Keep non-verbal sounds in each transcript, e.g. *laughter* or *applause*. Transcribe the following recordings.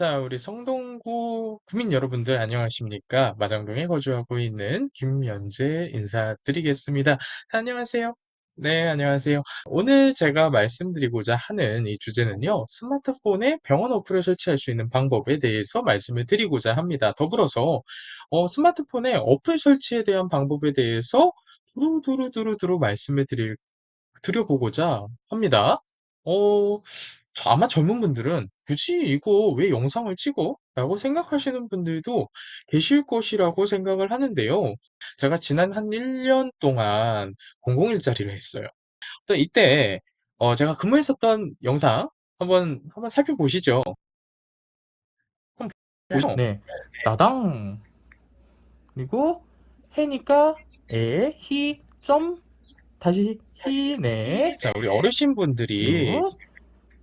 자, 우리 성동구 구민 여러분들 안녕하십니까? 마장동에 거주하고 있는 김연재 인사드리겠습니다. 자, 안녕하세요. 네, 안녕하세요. 오늘 제가 말씀드리고자 하는 이 주제는요, 스마트폰에 병원 어플을 설치할 수 있는 방법에 대해서 말씀을 드리고자 합니다. 더불어서, 어, 스마트폰에 어플 설치에 대한 방법에 대해서 두루두루두루두루 말씀을 드릴, 드려보고자 합니다. 어, 아마 젊은 분들은 굳이 이거 왜 영상을 찍어? 라고 생각하시는 분들도 계실 것이라고 생각을 하는데요. 제가 지난 한 1 년 동안 공공 일자리를 했어요. 또 이때 어, 제가 근무했었던 영상 한번 한번 살펴보시죠. 한번 보시죠. 네. 나당. 그리고 해니까 에, 히, 점, 다시 히, 네. 자, 우리 어르신분들이 쭉.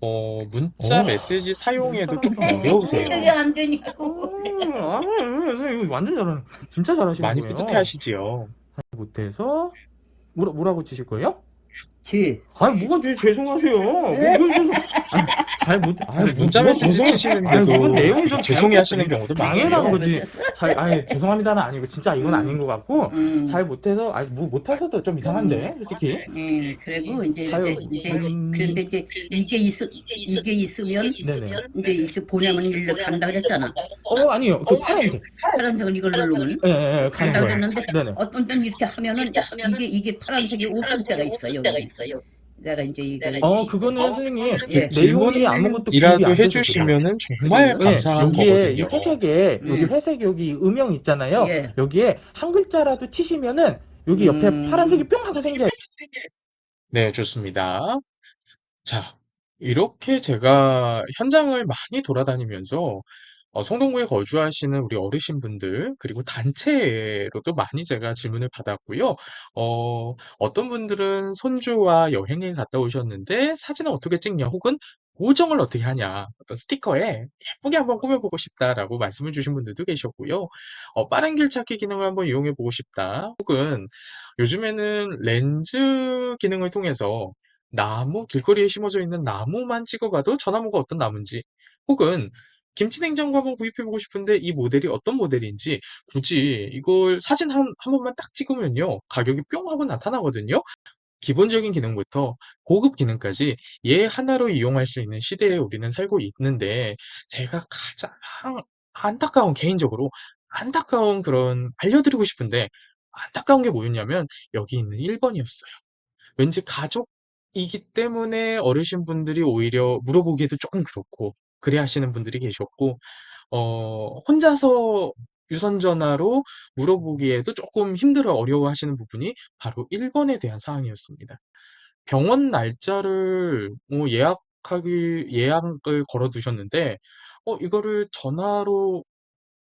어, 문자 오, 메시지 사용에도 조금. 어려우세요. 그게 안 되냐고. 음, *laughs* 아, 선생님 이거 완전 잘하는, 진짜 잘하시는 많이 거예요. 뿌듯해하시지요. 못해서 뭐라, 뭐라고 치실 거예요? 지. 아니 뭐가 죄, 죄송하세요. 뭐, 뭘 죄송? *laughs* 아니, 잘 못. 아니 문자 뭐, 메시지 치시는데도 아니, 그건 내용이 좀 죄송해 하시는 잘못됐어요. 경우도 망해라는 많아요. 거지. 잘, 아니 죄송합니다는 아니고 진짜 이건 음. 아닌 것 같고 음. 잘 못해서 아니 뭐 못해서도 좀 이상한데 솔직히. 예, 그리고 이제 자유- 이제 이제 음. 그런데 이제 이게 있 이게 있으면 네네. 이제 이렇게 보내면 일로 간다 그랬잖아. 어 아니요 그 파란색. 파란색을 이걸 누르면 예, 예, 예, 가는 간다 거예요. 그랬는데 네네. 어떤 때는 이렇게 하면은 이게 이게 파란색이 없을 때가 있어요. 내가 이제 이거 어 그거는 선생님 예. 내용이 아무것도 기입이 안 이라도 해주시면은 정말. 예, 감사한 여기에 이 거거든요. 회색에 여기 음. 회색 여기 음영 있잖아요. 예. 여기에 한 글자라도 치시면은 여기 옆에 음. 파란색이 뿅 하고 생겨요. 네, 좋습니다. 자, 이렇게 제가 현장을 많이 돌아다니면서 어, 성동구에 거주하시는 우리 어르신분들, 그리고 단체로도 많이 제가 질문을 받았고요. 어, 어떤 분들은 손주와 여행을 갔다 오셨는데 사진을 어떻게 찍냐, 혹은 보정을 어떻게 하냐, 어떤 스티커에 예쁘게 한번 꾸며보고 싶다라고 말씀을 주신 분들도 계셨고요. 어, 빠른 길 찾기 기능을 한번 이용해 보고 싶다, 혹은 요즘에는 렌즈 기능을 통해서 나무, 길거리에 심어져 있는 나무만 찍어가도 저 나무가 어떤 나무인지, 혹은 김치냉장고 한번 구입해보고 싶은데 이 모델이 어떤 모델인지 굳이 이걸 사진 한, 한 번만 딱 찍으면요. 가격이 뿅 하고 나타나거든요. 기본적인 기능부터 고급 기능까지 얘 하나로 이용할 수 있는 시대에 우리는 살고 있는데 제가 가장 안타까운 개인적으로 안타까운 그런 알려드리고 싶은데 안타까운 게 뭐였냐면 여기 있는 1번이었어요. 왠지 가족이기 때문에 어르신분들이 오히려 물어보기에도 조금 그렇고 그래 하시는 분들이 계셨고 어 혼자서 유선 전화로 물어보기에도 조금 힘들어 어려워하시는 부분이 바로 1 번에 대한 사항이었습니다. 병원 날짜를 뭐 예약하기 예약을 걸어 두셨는데 어 이거를 전화로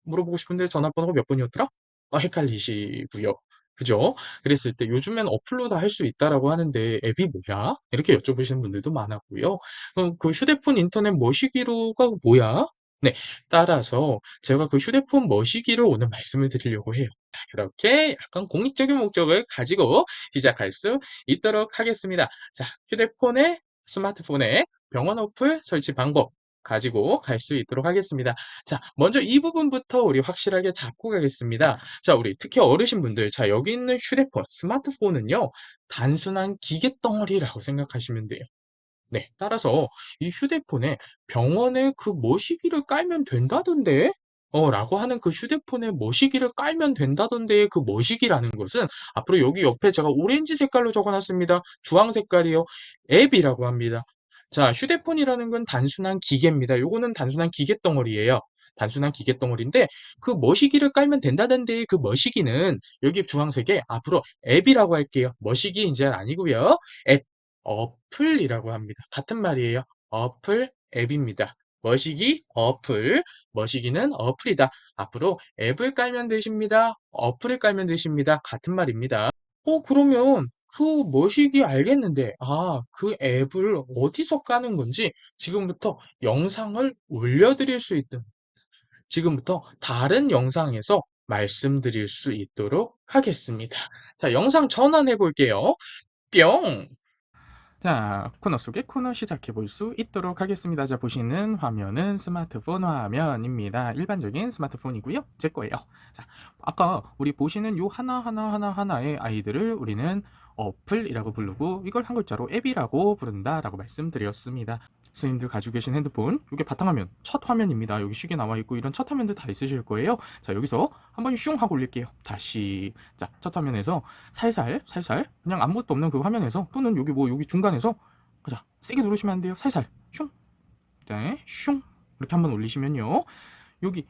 물어보고 싶은데 전화번호가 몇 번이었더라? 아 헷갈리시고요. 그죠? 그랬을 때 요즘엔 어플로 다 할 수 있다라고 하는데 앱이 뭐야? 이렇게 여쭤보시는 분들도 많았고요. 그럼 그 휴대폰 인터넷 머시기로가 뭐야? 네. 따라서 제가 그 휴대폰 머시기를 오늘 말씀을 드리려고 해요. 자, 그렇게 약간 공익적인 목적을 가지고 시작할 수 있도록 하겠습니다. 자, 휴대폰에 스마트폰에 병원 어플 설치 방법 가지고 갈 수 있도록 하겠습니다. 자, 먼저 이 부분부터 우리 확실하게 잡고 가겠습니다. 자, 우리 특히 어르신분들, 자, 여기 있는 휴대폰, 스마트폰은요, 단순한 기계 덩어리라고 생각하시면 돼요. 네, 따라서 이 휴대폰에 병원에 그 머시기를 깔면 된다던데? 어, 라고 하는 그 휴대폰에 머시기를 깔면 된다던데 그 머시기라는 것은 앞으로 여기 옆에 제가 오렌지 색깔로 적어놨습니다. 주황 색깔이요. 앱이라고 합니다. 자, 휴대폰이라는 건 단순한 기계입니다. 요거는 단순한 기계 덩어리예요. 단순한 기계 덩어리인데 그 머시기를 깔면 된다던데 그 머시기는 여기 주황색에 앞으로 앱이라고 할게요. 머시기 이제 아니고요. 앱, 어플이라고 합니다. 같은 말이에요. 어플, 앱입니다. 머시기, 어플, 머시기는 어플이다. 앞으로 앱을 깔면 되십니다. 어플을 깔면 되십니다. 같은 말입니다. 어, 그러면 그 머시기 알겠는데, 아, 그 앱을 어디서 까는 건지 지금부터 영상을 올려드릴 수 있든, 지금부터 다른 영상에서 말씀드릴 수 있도록 하겠습니다. 자, 영상 전환해 볼게요. 뿅! 자, 코너 속의 코너 시작해 볼 수 있도록 하겠습니다. 자, 보시는 화면은 스마트폰 화면입니다. 일반적인 스마트폰이고요. 제 거예요. 자, 아까 우리 보시는 요 하나하나 하나하나의 아이들을 우리는 어플이라고 부르고 이걸 한 글자로 앱이라고 부른다라고 말씀드렸습니다. 선생님들 가지고 계신 핸드폰 이게 바탕화면 첫 화면입니다. 여기 시계 나와 있고 이런 첫 화면들 다 있으실 거예요. 자, 여기서 한번 슝 하고 올릴게요. 다시 자, 첫 화면에서 살살 살살 그냥 아무것도 없는 그 화면에서 또는 여기 뭐 여기 중간에서 자 세게 누르시면 안 돼요 살살 슝 네, 슝 이렇게 한번 올리시면요 여기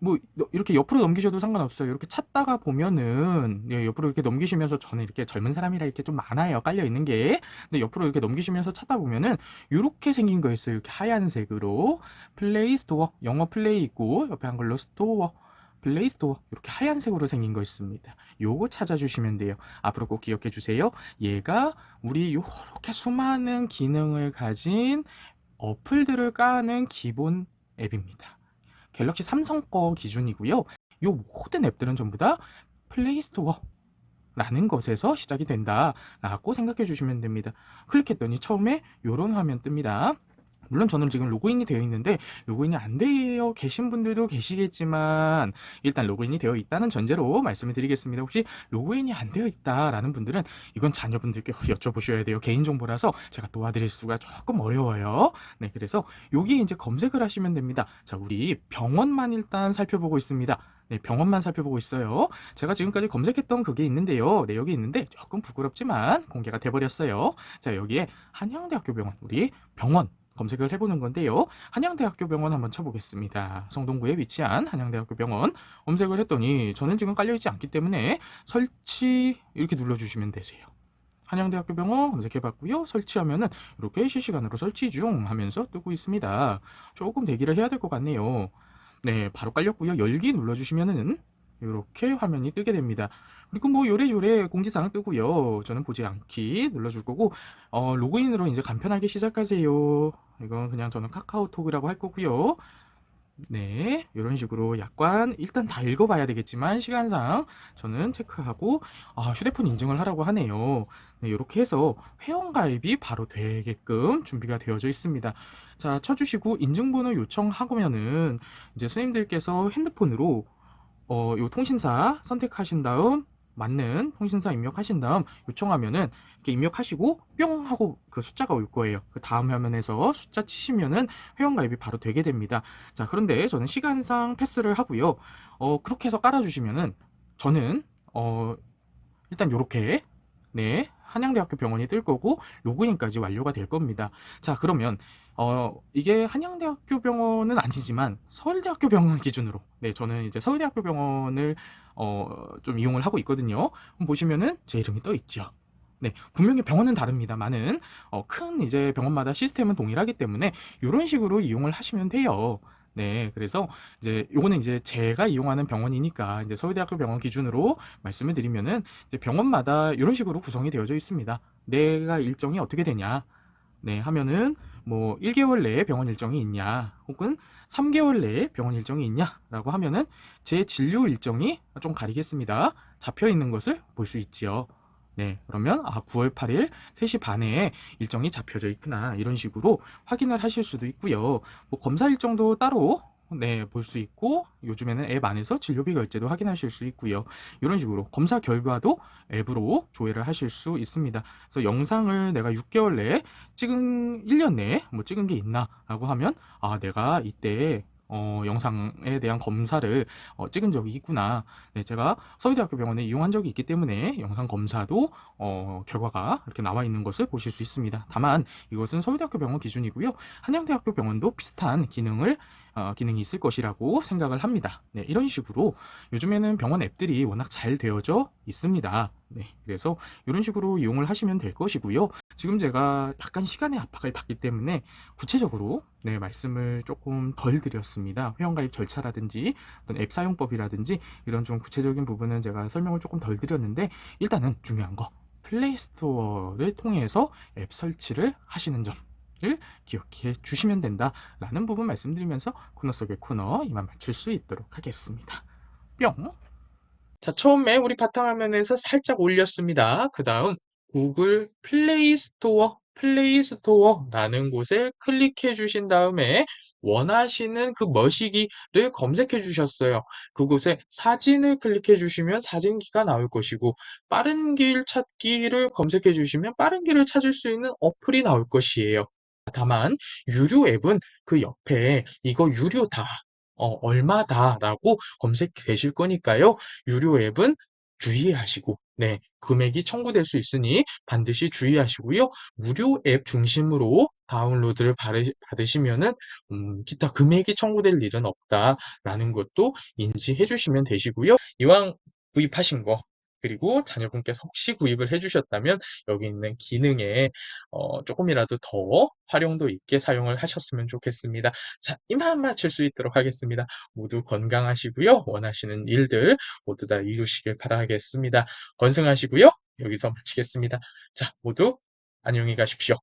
뭐 이렇게 옆으로 넘기셔도 상관없어요 이렇게 찾다가 보면은 예, 옆으로 이렇게 넘기시면서 저는 이렇게 젊은 사람이라 이렇게 좀 많아요 깔려 있는 게 근데 옆으로 이렇게 넘기시면서 찾다 보면은 이렇게 생긴 거였어요 이렇게 하얀색으로 플레이 스토어 영어 플레이 있고 옆에 한글로 스토어 플레이 스토어 이렇게 하얀색으로 생긴 거 있습니다. 요거 찾아주시면 돼요. 앞으로 꼭 기억해 주세요. 얘가 우리 요렇게 수많은 기능을 가진 어플들을 까는 기본 앱입니다. 갤럭시 삼성 거 기준이고요. 요 모든 앱들은 전부 다 플레이 스토어 라는 것에서 시작이 된다 라고 생각해 주시면 됩니다. 클릭했더니 처음에 요런 화면 뜹니다. 물론 저는 지금 로그인이 되어 있는데 로그인이 안 되어 계신 분들도 계시겠지만 일단 로그인이 되어 있다는 전제로 말씀을 드리겠습니다. 혹시 로그인이 안 되어 있다라는 분들은 이건 자녀분들께 *laughs* 여쭤보셔야 돼요. 개인정보라서 제가 도와드릴 수가 조금 어려워요. 네, 그래서 여기 이제 검색을 하시면 됩니다. 자, 우리 병원만 일단 살펴보고 있습니다. 네, 병원만 살펴보고 있어요. 제가 지금까지 검색했던 그게 있는데요. 네, 여기 있는데 조금 부끄럽지만 공개가 돼버렸어요. 자, 여기에 한양대학교 병원, 우리 병원 검색을 해보는 건데요. 한양대학교 병원 한번 쳐보겠습니다. 성동구에 위치한 한양대학교 병원 검색을 했더니 저는 지금 깔려있지 않기 때문에 설치 이렇게 눌러주시면 되세요. 한양대학교 병원 검색해봤고요. 설치하면은 이렇게 실시간으로 설치 중 하면서 뜨고 있습니다. 조금 대기를 해야 될 것 같네요. 네, 바로 깔렸고요. 열기 눌러주시면은 이렇게 화면이 뜨게 됩니다. 그리고 뭐 요래요래 공지사항 뜨고요. 저는 보지 않기 눌러줄 거고 어, 로그인으로 이제 간편하게 시작하세요. 이건 그냥 저는 카카오톡이라고 할 거고요. 네, 이런 식으로 약관 일단 다 읽어봐야 되겠지만 시간상 저는 체크하고 아, 휴대폰 인증을 하라고 하네요. 네, 이렇게 해서 회원 가입이 바로 되게끔 준비가 되어져 있습니다. 자, 쳐주시고 인증번호 요청하면은 이제 선생님들께서 핸드폰으로 어, 요 통신사 선택하신 다음 맞는 통신사 입력하신 다음 요청하면은 이렇게 입력하시고 뿅 하고 그 숫자가 올 거예요. 그 다음 화면에서 숫자 치시면은 회원가입이 바로 되게 됩니다. 자, 그런데 저는 시간상 패스를 하고요. 어, 그렇게 해서 깔아주시면은 저는 어, 일단 요렇게 네, 한양대학교 병원이 뜰 거고 로그인까지 완료가 될 겁니다. 자, 그러면 어, 이게 한양대학교 병원은 아니지만 서울대학교 병원 기준으로 네, 저는 이제 서울대학교 병원을 어, 좀 이용을 하고 있거든요. 보시면은 제 이름이 떠 있죠. 네, 분명히 병원은 다릅니다만은 어, 큰 이제 병원마다 시스템은 동일하기 때문에 이런 식으로 이용을 하시면 돼요. 네, 그래서 이제 요거는 이제 제가 이용하는 병원이니까 이제 서울대학교 병원 기준으로 말씀을 드리면은 이제 병원마다 이런 식으로 구성이 되어져 있습니다. 내가 일정이 어떻게 되냐? 네, 하면은 뭐 1개월 내에 병원 일정이 있냐, 혹은 3개월 내에 병원 일정이 있냐라고 하면은 제 진료 일정이 좀 가리겠습니다. 잡혀 있는 것을 볼 수 있지요. 네, 그러면 아 9월 8일 3시 반에 일정이 잡혀져 있구나 이런 식으로 확인을 하실 수도 있고요. 뭐 검사 일정도 따로 네, 볼 수 있고 요즘에는 앱 안에서 진료비 결제도 확인하실 수 있고요. 이런 식으로 검사 결과도 앱으로 조회를 하실 수 있습니다. 그래서 영상을 내가 6개월 내에 찍은 1년 내에 뭐 찍은 게 있나라고 하면 아, 내가 이때 어, 영상에 대한 검사를 어, 찍은 적이 있구나. 네, 제가 서울대학교 병원에 이용한 적이 있기 때문에 영상 검사도 어, 결과가 이렇게 나와 있는 것을 보실 수 있습니다. 다만 이것은 서울대학교 병원 기준이고요. 한양대학교 병원도 비슷한 기능을 어, 기능이 있을 것이라고 생각을 합니다. 네, 이런 식으로 요즘에는 병원 앱들이 워낙 잘 되어져 있습니다. 네, 그래서 이런 식으로 이용을 하시면 될 것이고요. 지금 제가 약간 시간의 압박을 받기 때문에 구체적으로 네, 말씀을 조금 덜 드렸습니다. 회원가입 절차라든지 어떤 앱 사용법이라든지 이런 좀 구체적인 부분은 제가 설명을 조금 덜 드렸는데 일단은 중요한 거 플레이스토어를 통해서 앱 설치를 하시는 점. 을 기억해 주시면 된다라는 부분 말씀드리면서 코너 속의 코너 이만 마칠 수 있도록 하겠습니다. 뿅! 자, 처음에 우리 바탕화면에서 살짝 올렸습니다. 그 다음 구글 플레이 스토어 플레이 스토어라는 곳에 클릭해 주신 다음에 원하시는 그 머시기를 검색해 주셨어요. 그곳에 사진을 클릭해 주시면 사진기가 나올 것이고 빠른 길 찾기를 검색해 주시면 빠른 길을 찾을 수 있는 어플이 나올 것이에요. 다만 유료 앱은 그 옆에 이거 유료다, 어, 얼마다라고 검색되실 거니까요. 유료 앱은 주의하시고, 네, 금액이 청구될 수 있으니 반드시 주의하시고요. 무료 앱 중심으로 다운로드를 받으- 받으시면은 음, 기타 금액이 청구될 일은 없다라는 것도 인지해 주시면 되시고요. 이왕 구입하신 거 그리고 자녀분께서 혹시 구입을 해 주셨다면 여기 있는 기능에 어, 조금이라도 더 활용도 있게 사용을 하셨으면 좋겠습니다. 자, 이만 마칠 수 있도록 하겠습니다. 모두 건강하시고요. 원하시는 일들 모두 다 이루시길 바라겠습니다. 건승하시고요. 여기서 마치겠습니다. 자, 모두 안녕히 가십시오.